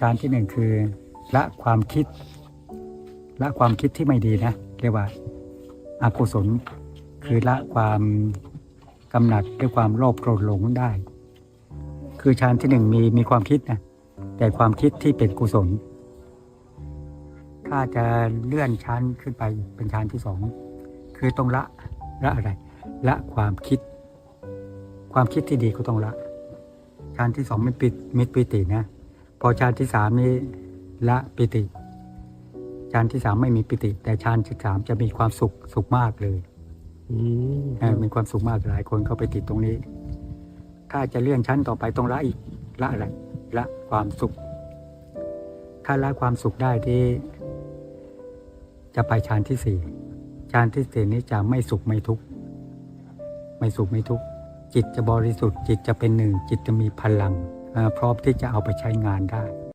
ฌานที่หนึ่งคือละความคิด ละความคิดที่ไม่ดีนะ เรียกว่าอากุศลคือละความกำหนัดด้วยความโลภโกรธหลงได้ คือฌานที่หนึ่งมีมีความคิดนะแต่ความคิดที่เป็นกุศล ถ้าจะเลื่อนชั้นขึ้นไปเป็นชั้นที่สองคือต้องละละอะไร ละความคิด ความคิดที่ดีก็ต้องละชั้นที่สองม่ปิดมิตรปิตินะ พอชั้นที่สามนี้ละปิติชั้นที่สามไม่มีปิติ แต่ชั้นที่สามจะมีความสุขสุขมากเลยอืมเออมีความสุขมากหลายคนเข้าไปติดตรงนี้ ถ้าจะเลื่อนชั้นต่อไปต้องละอีกละอะไรละความสุข ถ้าละความสุขได้ที่ จะไปฌานที่สี่ฌานที่สี่นี้จะไม่สุขไม่ทุกข์ไม่สุขไม่ทุกข์จิตจะบริสุทธิ์ จิตจะเป็นหนึ่ง จิตจะมีพลังเอ่อ พร้อมที่จะเอาไปใช้งานได้